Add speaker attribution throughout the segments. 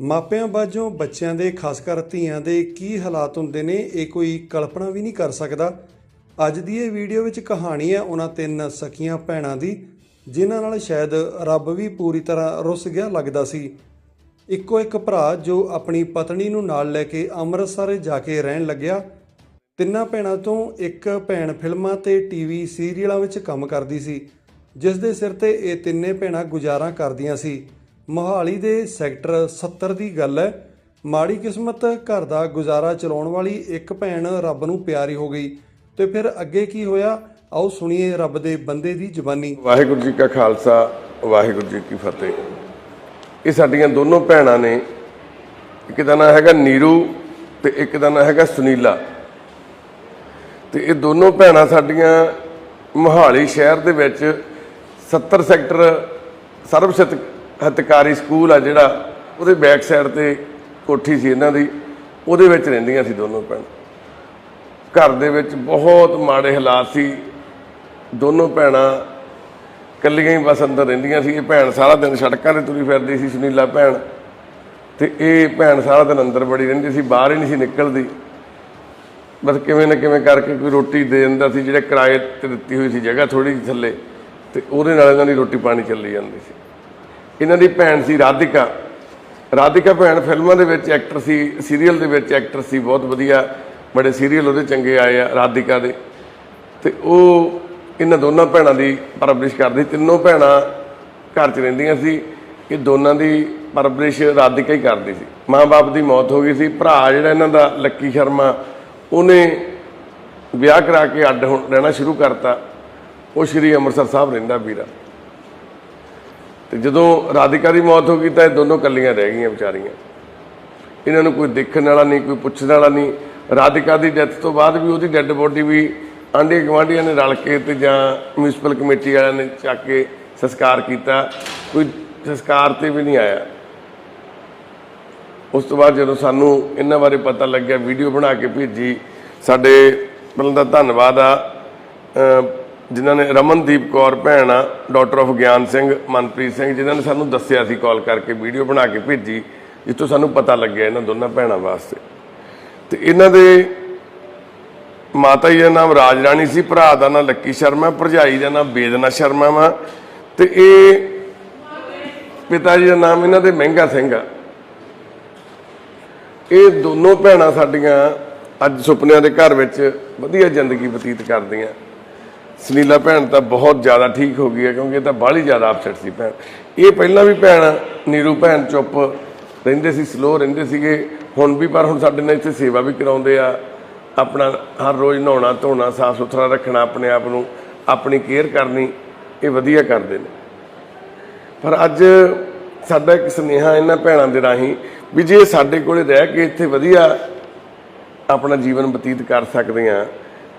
Speaker 1: ਮਾਪਿਆਂ ਵਜੋਂ ਬੱਚਿਆਂ ਦੇ, ਖਾਸ ਕਰ ਧੀਆਂ ਦੇ ਕੀ ਹਾਲਾਤ ਹੁੰਦੇ ਨੇ, ਇਹ ਕੋਈ ਕਲਪਨਾ ਵੀ ਨਹੀਂ ਕਰ ਸਕਦਾ। ਅੱਜ ਦੀ ਇਹ ਵੀਡੀਓ ਵਿੱਚ ਕਹਾਣੀ ਹੈ ਉਹਨਾਂ ਤਿੰਨ ਸਕੀਆਂ ਭੈਣਾਂ ਦੀ, ਜਿਨ੍ਹਾਂ ਨਾਲ ਸ਼ਾਇਦ ਰੱਬ ਵੀ ਪੂਰੀ ਤਰ੍ਹਾਂ ਰੁੱਸ ਗਿਆ ਲੱਗਦਾ ਸੀ। ਇੱਕੋ ਇੱਕ ਭਰਾ ਜੋ ਆਪਣੀ ਪਤਨੀ ਨੂੰ ਨਾਲ ਲੈ ਕੇ ਅੰਮ੍ਰਿਤਸਰ ਜਾ ਕੇ ਰਹਿਣ ਲੱਗਿਆ। ਤਿੰਨਾਂ ਭੈਣਾਂ ਤੋਂ ਇੱਕ ਭੈਣ ਫਿਲਮਾਂ ਤੇ ਟੀਵੀ ਸੀਰੀਅਲਾਂ ਵਿੱਚ ਕੰਮ ਕਰਦੀ ਸੀ, ਜਿਸ ਦੇ ਸਿਰ ਤੇ ਇਹ ਤਿੰਨੇ ਭੈਣਾਂ ਗੁਜ਼ਾਰਾ ਕਰਦੀਆਂ ਸੀ। ਮੋਹਾਲੀ ਦੇ ਸੈਕਟਰ 70 ਦੀ ਗੱਲ ਹੈ। ਮਾੜੀ ਕਿਸਮਤ ਘਰ ਦਾ ਗੁਜ਼ਾਰਾ ਚਲਾਉਣ ਵਾਲੀ ਇੱਕ ਭੈਣ ਰੱਬ ਨੂੰ ਪਿਆਰੀ ਹੋ ਗਈ ਤੇ ਫਿਰ ਅੱਗੇ ਕੀ ਹੋਇਆ? ਆਓ ਸੁਣੀਏ ਰੱਬ ਦੇ ਬੰਦੇ ਦੀ ਜ਼ੁਬਾਨੀ।
Speaker 2: ਵਾਹਿਗੁਰੂ ਜੀ ਕਾ ਖਾਲਸਾ, ਵਾਹਿਗੁਰੂ ਜੀ ਕੀ ਫਤਿਹ। ਇਹ ਸਾਡੀਆਂ ਦੋਨੋਂ ਭੈਣਾਂ ਨੇ, ਇੱਕ ਦਾ ਨਾਂ ਹੈਗਾ ਨੀਰੂ ਤੇ ਇੱਕ ਦਾ ਨਾਂ ਹੈਗਾ ਸੁਨੀਲਾ। ਤੇ ਇਹ ਦੋਨੋਂ ਭੈਣਾਂ ਸਾਡੀਆਂ ਮੋਹਾਲੀ ਸ਼ਹਿਰ ਦੇ ਵਿੱਚ 70 ਸੈਕਟਰ ਸਰਬਸਿਤ ਹਿਤਕਾਰੀ ਸਕੂਲ ਆ ਜਿਹੜਾ, ਉਹਦੇ ਬੈਕ ਸਾਈਡ ਤੇ ਕੋਠੀ ਸੀ ਇਹਨਾਂ ਦੀ, ਉਹਦੇ ਵਿੱਚ ਰਹਿੰਦੀਆਂ ਸੀ ਦੋਨੋਂ ਭੈਣ। ਘਰ ਦੇ ਵਿੱਚ ਬਹੁਤ ਮਾੜੇ ਹਾਲਾਤ ਸੀ। ਦੋਨੋਂ ਭੈਣਾਂ ਇਕੱਲੀਆਂ ਹੀ ਬਸ ਅੰਦਰ ਰਹਿੰਦੀਆਂ ਸੀ। ਇਹ ਭੈਣ ਸਾਰਾ ਦਿਨ ਸੜਕਾਂ ਤੇ ਤੁਰੀ ਫਿਰਦੀ ਸੀ, ਸੁਨੀਲਾ ਭੈਣ। ਤੇ ਇਹ ਭੈਣ ਸਾਰਾ ਦਿਨ ਅੰਦਰ ਬੜੀ ਰਹਿੰਦੀ ਸੀ, ਬਾਹਰ ਹੀ ਨਹੀਂ ਸੀ ਨਿਕਲਦੀ। ਬਸ ਕਿਵੇਂ ਨਾ ਕਿਵੇਂ ਕਰਕੇ ਕੋਈ ਰੋਟੀ ਦੇ ਦਿੰਦਾ ਸੀ, ਜਿਹੜੇ ਕਿਰਾਏ ਤੇ ਦਿੱਤੀ ਹੋਈ ਸੀ ਜਗ੍ਹਾ ਥੋੜੀ ਜਿਹੀ ਥੱਲੇ, ਤੇ ਉਹਦੇ ਨਾਲ ਇਹਨਾਂ ਦੀ ਰੋਟੀ ਪਾਣੀ ਚੱਲੀ ਜਾਂਦੀ ਸੀ। ਇਹਨਾਂ ਦੀ ਭੈਣ ਸੀ ਰਾਧਿਕਾ। ਰਾਧਿਕਾ ਭੈਣ ਫਿਲਮਾਂ ਦੇ ਵਿੱਚ ਐਕਟਰ ਸੀ ਸੀਰੀਅਲ ਦੇ ਵਿੱਚ ਐਕਟਰ ਸੀ, ਬਹੁਤ ਵਧੀਆ, ਬੜੇ ਸੀਰੀਅਲ ਉਹਦੇ ਚੰਗੇ ਆਏ ਆ, ਰਾਧਿਕਾ ਦੇ। ਤੇ ਉਹ ਇਹਨਾਂ ਦੋਨਾਂ ਭੈਣਾਂ ਦੀ ਪਰਵਰਿਸ਼ ਕਰਦੀ। ਤਿੰਨੋਂ ਭੈਣਾਂ ਘਰ 'ਚ ਰਹਿੰਦੀਆਂ ਸੀ, ਇਹ ਦੋਨਾਂ ਦੀ ਪਰਵਰਿਸ਼ ਰਾਧਿਕਾ ਹੀ ਕਰਦੀ ਸੀ। ਮਾਂ-ਬਾਪ ਦੀ ਮੌਤ ਹੋ ਗਈ ਸੀ। ਭਰਾ ਜਿਹੜਾ ਇਹਨਾਂ ਦਾ ਲੱਕੀ ਸ਼ਰਮਾ, ਉਹਨੇ ਵਿਆਹ ਕਰਾ ਕੇ ਅੱਡ ਹੋਣ ਰਹਿਣਾ ਸ਼ੁਰੂ ਕਰਤਾ। ਉਹ ਸ਼੍ਰੀ ਅੰਮ੍ਰਿਤਸਰ ਸਾਹਿਬ ਰਹਿੰਦਾ ਵੀਰਾ। ਤੇ ਜਦੋਂ ਰਾਧਿਕਾ ਦੀ ਮੌਤ ਹੋ ਗਈ ਤਾਂ ਇਹ ਦੋਨੋਂ ਕੱਲੀਆਂ ਰਹਿ ਗਈਆਂ ਵਿਚਾਰੀਆਂ। ਇਹਨਾਂ ਨੂੰ ਕੋਈ ਦੇਖਣ ਵਾਲਾ ਨਹੀਂ, ਕੋਈ ਪੁੱਛਣ ਵਾਲਾ ਨਹੀਂ। ਰਾਧਿਕਾ ਦੀ ਡੈਥ ਤੋਂ ਬਾਅਦ ਵੀ ਉਹਦੀ ਡੈੱਡ ਬੋਡੀ ਵੀ ਆਂਢੀ ਗੁਆਂਢੀਆਂ ਨੇ ਰਲ ਕੇ ਤੇ ਜਾਂ ਮਿਊਨਿਸਪਲ ਕਮੇਟੀ ਵਾਲਿਆਂ ਨੇ ਚੱਕ ਕੇ ਸੰਸਕਾਰ ਕੀਤਾ। ਕੋਈ ਸੰਸਕਾਰ ਤੇ ਵੀ ਨਹੀਂ ਆਇਆ। ਉਸ ਤੋਂ ਬਾਅਦ ਜਦੋਂ ਸਾਨੂੰ ਇਹਨਾਂ ਬਾਰੇ ਪਤਾ ਲੱਗਿਆ ਵੀਡੀਓ ਬਣਾ ਕੇ ਭੇਜੀ। ਸਾਡੇ ਪਹਿਲਾਂ ਦਾ ਧੰਨਵਾਦ ਆ। ਜਿਨ੍ਹਾਂ ਨੇ ਰਮਨਦੀਪ ਕੌਰ ਭੈਣ ਆ ਡਾਕਟਰ ਆਫ ਗਿਆਨ ਸਿੰਘ, ਮਨਪ੍ਰੀਤ ਸਿੰਘ, ਜਿਨ੍ਹਾਂ ਨੇ ਸਾਨੂੰ ਦੱਸਿਆ ਸੀ ਕਾਲ ਕਰਕੇ ਵੀਡੀਓ ਬਣਾ ਕੇ ਭੇਜੀ, ਜਿੱਥੋਂ ਸਾਨੂੰ ਪਤਾ ਲੱਗਿਆ ਇਹਨਾਂ ਦੋਨਾਂ ਭੈਣਾਂ ਵਾਸਤੇ। ਤੇ ਇਹਨਾਂ ਦੇ ਮਾਤਾ ਜੀ ਦਾ ਨਾਮ ਰਾਜ ਰਾਣੀ ਸੀ, ਭਰਾ ਦਾ ਨਾਮ ਲੱਕੀ ਸ਼ਰਮਾ, ਭਰਜਾਈ ਦਾ ਨਾਮ ਬੇਦਨਾ ਸ਼ਰਮਾ ਵਾ। ਤੇ ਇਹ ਪਿਤਾ ਜੀ ਦਾ ਨਾਮ ਇਹਨਾਂ ਦੇ ਮਹਿੰਗਾ ਸਿੰਘ ਆ। ਇਹ ਦੋਨੋਂ ਭੈਣਾਂ ਸਾਡੀਆਂ ਅੱਜ ਸੁਪਨਿਆਂ ਦੇ ਘਰ ਵਿੱਚ ਵਧੀਆ ਜ਼ਿੰਦਗੀ ਬਤੀਤ ਕਰਦੀਆਂ। ਸੁਨੀਲਾ ਭੈਣ ਤਾਂ ਬਹੁਤ ਜ਼ਿਆਦਾ ਠੀਕ ਹੋ ਗਈ ਹੈ, ਕਿਉਂਕਿ ਇਹ ਤਾਂ ਬਾਹਲੀ ਜ਼ਿਆਦਾ ਅਪਸੈਟ ਸੀ ਭੈਣ। ਇਹ ਪਹਿਲਾਂ ਵੀ ਭੈਣ, ਨੀਰੂ ਭੈਣ ਚੁੱਪ ਰਹਿੰਦੇ ਸੀ ਸਲੋ ਰਹਿੰਦੇ ਸੀਗੇ। ਹੁਣ ਵੀ, ਪਰ ਹੁਣ ਸਾਡੇ ਨਾਲ ਇੱਥੇ ਸੇਵਾ ਵੀ ਕਰਾਉਂਦੇ ਆ। ਆਪਣਾ ਹਰ ਰੋਜ਼ ਨਹਾਉਣਾ, ਧੋਣਾ, ਸਾਫ਼ ਸੁਥਰਾ ਰੱਖਣਾ ਆਪਣੇ ਆਪ ਨੂੰ, ਆਪਣੀ ਕੇਅਰ ਕਰਨੀ, ਇਹ ਵਧੀਆ ਕਰਦੇ ਨੇ। ਪਰ ਅੱਜ ਸਾਡਾ ਇੱਕ ਸੁਨੇਹਾ ਇਹਨਾਂ ਭੈਣਾਂ ਦੇ ਰਾਹੀਂ ਵੀ ਜੇ ਸਾਡੇ ਕੋਲੇ ਰਹਿ ਕੇ ਇੱਥੇ ਵਧੀਆ ਆਪਣਾ ਜੀਵਨ ਬਤੀਤ ਕਰ ਸਕਦੇ ਸਕਦੀਆਂ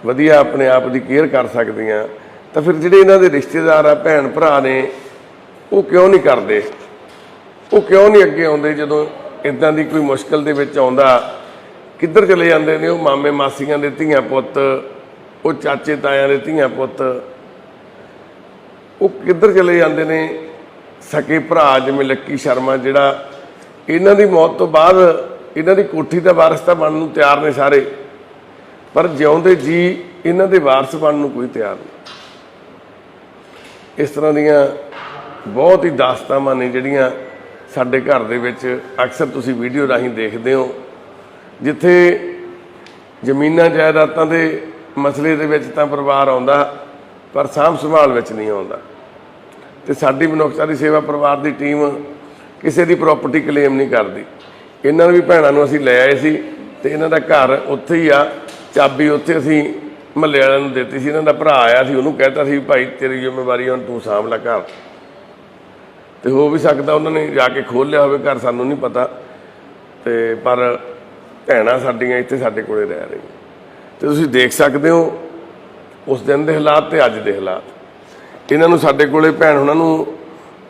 Speaker 2: ਵਧੀਆ ਆਪਣੇ ਆਪ ਦੀ ਕੇਅਰ ਕਰ ਸਕਦੀਆਂ, ਤਾਂ ਫਿਰ ਜਿਹੜੇ ਇਹਨਾਂ ਦੇ ਰਿਸ਼ਤੇਦਾਰ ਆ, ਭੈਣ ਭਰਾ ਨੇ, ਉਹ ਕਿਉਂ ਨਹੀਂ ਕਰਦੇ? ਉਹ ਕਿਉਂ ਨਹੀਂ ਅੱਗੇ ਆਉਂਦੇ ਜਦੋਂ ਇਦਾਂ ਦੀ ਕੋਈ ਮੁਸ਼ਕਲ ਦੇ ਵਿੱਚ ਆਉਂਦਾ? ਕਿੱਧਰ ਚਲੇ ਜਾਂਦੇ ਨੇ ਉਹ ਮਾਮੇ ਮਾਸੀਆਂ ਦੇ ਧੀਆਂ ਪੁੱਤ, ਉਹ ਚਾਚੇ ਤਾਇਆਂ ਦੇ ਧੀਆਂ ਪੁੱਤ? ਉਹ ਕਿੱਧਰ ਚਲੇ ਜਾਂਦੇ ਨੇ? ਸਕੇ ਭਰਾ ਜਿਵੇਂ ਲੱਕੀ ਸ਼ਰਮਾ ਜਿਹੜਾ ਇਹਨਾਂ ਦੀ ਮੌਤ ਤੋਂ ਬਾਅਦ ਇਹਨਾਂ ਦੀ ਕੋਠੀ ਦਾ ਵਾਰਸ ਤਾਂ ਬਣਨ ਨੂੰ ਤਿਆਰ ਨੇ ਸਾਰੇ। ਪਰ ਜਿਉਂਦੇ ਜੀ, ਇਹਨਾਂ ਦੇ ਵਾਰਸ ਬਣਨ ਨੂੰ ਕੋਈ ਤਿਆਰ ਨਹੀਂ। ਇਸ ਤਰ੍ਹਾਂ ਦੀਆਂ ਬਹੁਤ ਹੀ ਦਾਸਤਾਨਾਂ ਨੇ ਜਿਹੜੀਆਂ ਸਾਡੇ ਘਰ ਦੇ ਵਿੱਚ ਅਕਸਰ ਤੁਸੀਂ ਵੀਡੀਓ ਰਾਹੀਂ ਦੇਖਦੇ ਹੋ, ਜਿੱਥੇ ਜ਼ਮੀਨਾਂ ਜਾਇਦਾਦਾਂ ਦੇ ਮਸਲੇ ਦੇ ਵਿੱਚ ਤਾਂ ਪਰਿਵਾਰ ਆਉਂਦਾ, ਪਰ ਸਾਂਭ ਸੰਭਾਲ ਵਿੱਚ ਨਹੀਂ ਆਉਂਦਾ। ਤੇ ਸਾਡੀ ਮਨੁੱਖਤਾ ਸੇਵਾ ਪਰਿਵਾਰ ਦੀ ਟੀਮ ਕਿਸੇ ਦੀ ਪ੍ਰਾਪਰਟੀ ਕਲੇਮ ਨਹੀਂ ਕਰਦੀ। ਇਹਨਾਂ ਨੂੰ ਵੀ ਭੈਣਾਂ ਨੂੰ ਅਸੀਂ ਲੈ ਆਏ ਸੀ ਤੇ ਇਹਨਾਂ ਦਾ ਘਰ ਉੱਥੇ ਹੀ ਆ। ਚਾਬੀ ਉੱਥੇ ਅਸੀਂ ਮਹੱਲੇ ਵਾਲਿਆਂ ਨੂੰ ਦਿੱਤੀ ਸੀ, ਇਹਨਾਂ ਦਾ ਭਰਾ ਆਇਆ ਸੀ, ਉਹਨੂੰ ਕਹਿਤਾ ਸੀ, ਭਾਈ, ਤੇਰੀ ਜ਼ਿੰਮੇਵਾਰੀ ਹੁਣ ਤੂੰ ਸਾਂਭ ਲੈ ਘਰ। ਤੇ ਹੋ ਵੀ ਸਕਦਾ ਉਹਨਾਂ ਨੇ ਜਾ ਕੇ ਖੋਲ ਲਿਆ ਹੋਵੇ, ਘਰ ਸਾਨੂੰ ਨਹੀਂ ਪਤਾ। ਤੇ ਪਰ ਭੈਣਾਂ ਸਾਡੀਆਂ ਇੱਥੇ ਸਾਡੇ ਕੋਲੇ ਰਹਿ ਰਹੀਆਂ। ਤੇ ਤੁਸੀਂ ਦੇਖ ਸਕਦੇ ਹੋ, ਉਸ ਦਿਨ ਦੇ ਹਾਲਾਤ ਤੇ ਅੱਜ ਦੇ ਹਾਲਾਤ। ਇਹਨਾਂ ਨੂੰ ਸਾਡੇ ਕੋਲੇ ਭੈਣ ਉਹਨਾਂ ਨੂੰ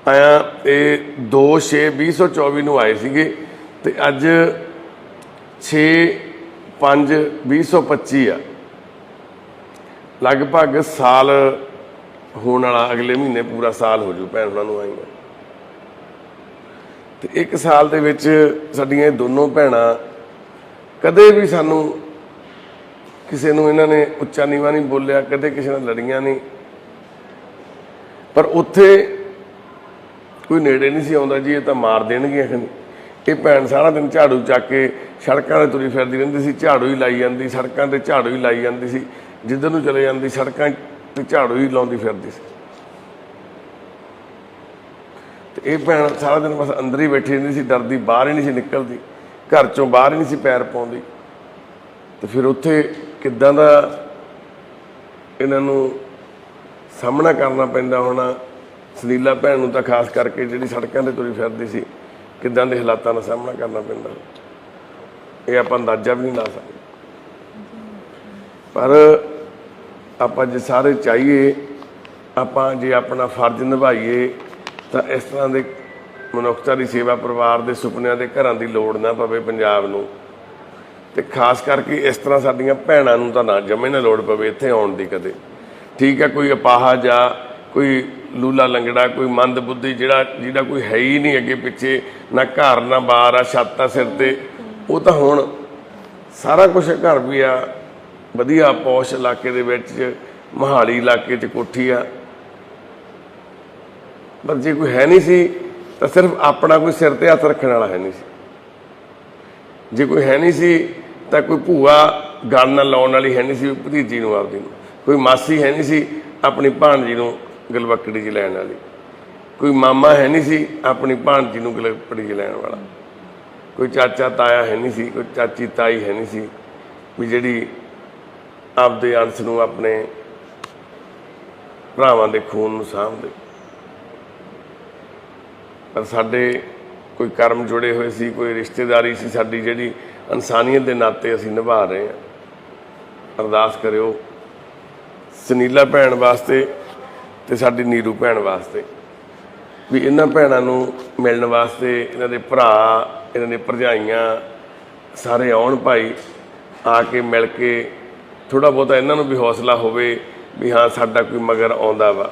Speaker 2: ਆਇਆ, ਇਹ 2 6 2024 ਨੂੰ ਆਏ ਸੀਗੇ। ਤੇ ਅੱਜ 6 5 2025 ਆ। ਲਗਭਗ ਸਾਲ ਹੋਣ ਵਾਲਾ, ਅਗਲੇ ਮਹੀਨੇ ਪੂਰਾ ਸਾਲ ਹੋ ਜੂ, ਭੈਣ ਉਹਨਾਂ ਨੂੰ ਆਈਆਂ ਤੇ ਇੱਕ ਸਾਲ ਦੇ ਵਿੱਚ ਸਾਡੀਆਂ ਇਹ ਦੋਨੋਂ ਭੈਣਾਂ ਕਦੇ ਵੀ ਸਾਨੂੰ ਕਿਸੇ ਨੂੰ ਇਹਨਾਂ ਨੇ ਉੱਚਾ ਨੀਵਾ ਨਹੀਂ ਬੋਲਿਆ, ਕਦੇ ਕਿਸੇ ਨਾਲ ਲੜੀਆਂ ਨਹੀਂ। ਪਰ ਉੱਥੇ ਕੋਈ ਨੇੜੇ ਨਹੀਂ ਸੀ ਆਉਂਦਾ ਜੀ, ਇਹ ਤਾਂ ਮਾਰ ਦੇਣਗੇ ਇਹ ਭੈਣ ਸਾਰਾ ਦਿਨ ਝਾੜੂ ਚੱਕ ਕੇ ਸੜਕਾਂ 'ਤੇ ਤੁਰੀ ਫਿਰਦੀ ਰਹਿੰਦੀ ਸੀ, ਝਾੜੂ ਹੀ ਲਾਈ ਜਾਂਦੀ, ਸੜਕਾਂ 'ਤੇ ਝਾੜੂ ਹੀ ਲਾਈ ਜਾਂਦੀ ਸੀ, ਜਿੱਧਰ ਨੂੰ ਚਲੇ ਜਾਂਦੀ, ਸੜਕਾਂ 'ਤੇ ਝਾੜੂ ਹੀ ਲਾਉਂਦੀ ਫਿਰਦੀ ਸੀ। ਤੇ ਇਹ ਭੈਣ ਸਾਰਾ ਦਿਨ ਬਸ ਅੰਦਰ ਹੀ ਬੈਠੀ ਰਹਿੰਦੀ ਸੀ, ਡਰਦੀ, ਬਾਹਰ ਹੀ ਨਹੀਂ ਸੀ ਨਿਕਲਦੀ, ਘਰ ਚੋਂ ਬਾਹਰ ਹੀ ਨਹੀਂ ਸੀ ਪੈਰ ਪਾਉਂਦੀ। ਤੇ ਫਿਰ ਉੱਥੇ ਕਿੱਦਾਂ ਦਾ ਇਹਨਾਂ ਨੂੰ ਸਾਹਮਣਾ ਕਰਨਾ ਪੈਂਦਾ ਹੋਣਾ, ਸੁਨੀਲਾ ਭੈਣ ਨੂੰ ਤਾਂ ਖਾਸ ਕਰਕੇ ਜਿਹੜੀ ਸੜਕਾਂ ਤੇ ਤੁਰੀ ਫਿਰਦੀ ਸੀ, ਕਿੱਦਾਂ ਦੇ ਹਾਲਾਤਾਂ ਦਾ ਸਾਹਮਣਾ ਕਰਨਾ ਪੈਂਦਾ। ਇਹ ਆਪਾਂ ਅੰਦਾਜ਼ਾ ਵੀ ਨਹੀਂ ਲਾ ਸਕਦੇ। ਪਰ ਆਪਾਂ ਜੇ ਸਾਰੇ ਚਾਹੀਏ, ਆਪਾਂ ਜੇ ਆਪਣਾ ਫਰਜ਼ ਨਿਭਾਈਏ, ਤਾਂ ਇਸ ਤਰ੍ਹਾਂ ਦੇ ਮਨੁੱਖਤਾ ਦੀ ਸੇਵਾ ਪਰਿਵਾਰ ਦੇ ਸੁਪਨਿਆਂ ਦੇ ਘਰਾਂ ਦੀ ਲੋੜ ਨਾ ਪਵੇ ਪੰਜਾਬ ਨੂੰ। ਤੇ ਖਾਸ ਕਰਕੇ ਇਸ ਤਰ੍ਹਾਂ ਸਾਡੀਆਂ ਭੈਣਾਂ ਨੂੰ ਤਾਂ ਨਾ ਜਮੇ ਨਾ ਲੋੜ ਪਵੇ ਇੱਥੇ ਆਉਣ ਦੀ ਕਦੇ। ਠੀਕ ਹੈ, ਕੋਈ ਅਪਾਹਾ ਜਾਂ ਕੋਈ ਲੂਲਾ ਲੰਗੜਾ, ਕੋਈ ਮੰਦ ਬੁੱਧੀ ਜਿਹੜਾ, ਜਿਹਦਾ ਕੋਈ ਹੈ ਹੀ ਨਹੀਂ ਅੱਗੇ ਪਿੱਛੇ, ਨਾ ਘਰ, ਨਾ ਬਾਰ ਆ ਛੱਤ, ਆ ਸਿਰ ਤੇ। ਉਹ ਤਾਂ ਹੁਣ ਸਾਰਾ ਕੁਝ ਘਰ ਵੀ ਆ, ਵਧੀਆ ਪੌਸ਼ ਇਲਾਕੇ ਦੇ ਵਿੱਚ ਮਹਾਲੀ ਇਲਾਕੇ 'ਚ ਕੋਠੀ ਆ। ਪਰ ਜੇ ਕੋਈ ਹੈ ਨਹੀਂ ਸੀ, ਤਾਂ ਸਿਰਫ ਆਪਣਾ ਕੋਈ ਸਿਰ ਤੇ ਹੱਥ ਰੱਖਣ ਵਾਲਾ ਹੈ ਨਹੀਂ ਸੀ। ਜੇ ਕੋਈ ਹੈ ਨਹੀਂ ਸੀ, ਤਾਂ ਕੋਈ ਭੂਆ ਗੱਲ ਨਾਲ ਲਾਉਣ ਵਾਲੀ ਹੈ ਨਹੀਂ ਸੀ, ਭਤੀਜੀ ਨੂੰ ਆਪਦੀ ਨੂੰ। ਕੋਈ ਮਾਸੀ ਹੈ ਨਹੀਂ ਸੀ, ਆਪਣੀ ਭਾਣਜੀ ਨੂੰ ਗਲਵੱਕੜੀ 'ਚ ਲੈਣ ਵਾਲੀ। ਕੋਈ ਮਾਮਾ ਹੈ ਨਹੀਂ ਸੀ, ਆਪਣੀ ਭਾਣਜੀ ਨੂੰ ਗਲਵਕੜੀ 'ਚ ਲੈਣ ਵਾਲਾ। ਕੋਈ ਚਾਚਾ ਤਾਇਆ ਹੈ ਨਹੀਂ ਸੀ, ਕੋਈ ਚਾਚੀ ਤਾਈ ਹੈ ਨਹੀਂ ਸੀ, ਵੀ ਜਿਹੜੀ ਆਪਦੇ ਅੰਸ਼ ਨੂੰ ਆਪਣੇ ਭਰਾਵਾਂ ਦੇ ਖੂਨ ਨੂੰ ਸਾਂਭਦੇ ਪਰ ਸਾਡੇ ਕੋਈ ਕਰਮ ਜੁੜੇ ਹੋਏ ਸੀ, ਕੋਈ ਰਿਸ਼ਤੇਦਾਰੀ ਸੀ, ਸਾਡੀ ਜਿਹੜੀ ਇਨਸਾਨੀਅਤ ਦੇ ਨਾਤੇ ਅਸੀਂ ਨਿਭਾ ਰਹੇ ਹਾਂ। ਅਰਦਾਸ ਕਰਿਓ, ਸੁਨੀਲਾ ਭੈਣ ਵਾਸਤੇ ਤੇ ਸਾਡੀ ਨੀਰੂ ਭੈਣ ਵਾਸਤੇ, ਵੀ ਇਹਨਾਂ ਭੈਣਾਂ ਨੂੰ ਮਿਲਣ ਵਾਸਤੇ ਇਹਨਾਂ ਦੇ ਭਰਾ ਇਹਨਾਂ ਦੇ ਭਰਜਾਈਆਂ ਸਾਰੇ ਆਉਣ ਭਾਈ, ਆ ਕੇ ਮਿਲ ਕੇ ਥੋੜਾ ਬਹੁਤਾ ਇਹਨਾਂ ਨੂੰ ਵੀ ਹੌਸਲਾ ਹੋਵੇ ਵੀ ਹਾਂ, ਸਾਡਾ ਕੋਈ ਮਗਰ ਆਉਂਦਾ ਵਾ।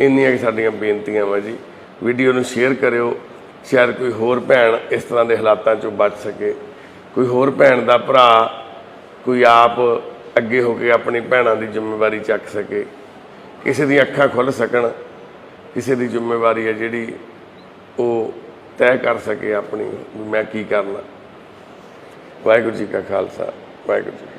Speaker 2: ਇੰਨੀਆਂ ਕਿ ਸਾਡੀਆਂ ਬੇਨਤੀਆਂ ਵਾ ਜੀ। ਵੀਡੀਓ ਨੂੰ ਸ਼ੇਅਰ ਕਰਿਓ। ਸ਼ਾਇਦ ਕੋਈ ਹੋਰ ਭੈਣ ਇਸ ਤਰ੍ਹਾਂ ਦੇ ਹਾਲਾਤਾਂ ਚੋਂ ਬਚ ਸਕੇ। ਕੋਈ ਹੋਰ ਭੈਣ ਦਾ ਭਰਾ, ਕੋਈ ਆਪ ਅੱਗੇ ਹੋ ਕੇ ਆਪਣੀ ਭੈਣਾਂ ਦੀ ਜ਼ਿੰਮੇਵਾਰੀ ਚੱਕ ਸਕੇ। ਕਿਸੇ ਦੀਆਂ ਅੱਖਾਂ ਖੁੱਲ ਸਕਣ। ਕਿਸੇ ਦੀ ਜ਼ਿੰਮੇਵਾਰੀ ਹੈ ਜਿਹੜੀ ਉਹ ਤੈਅ ਕਰ ਸਕੇ ਆਪਣੀ ਵੀ ਮੈਂ ਕੀ ਕਰਨਾ। ਵਾਹਿਗੁਰੂ ਜੀ ਕਾ ਖਾਲਸਾ ਵਾਹਿਗੁਰੂ ਜੀ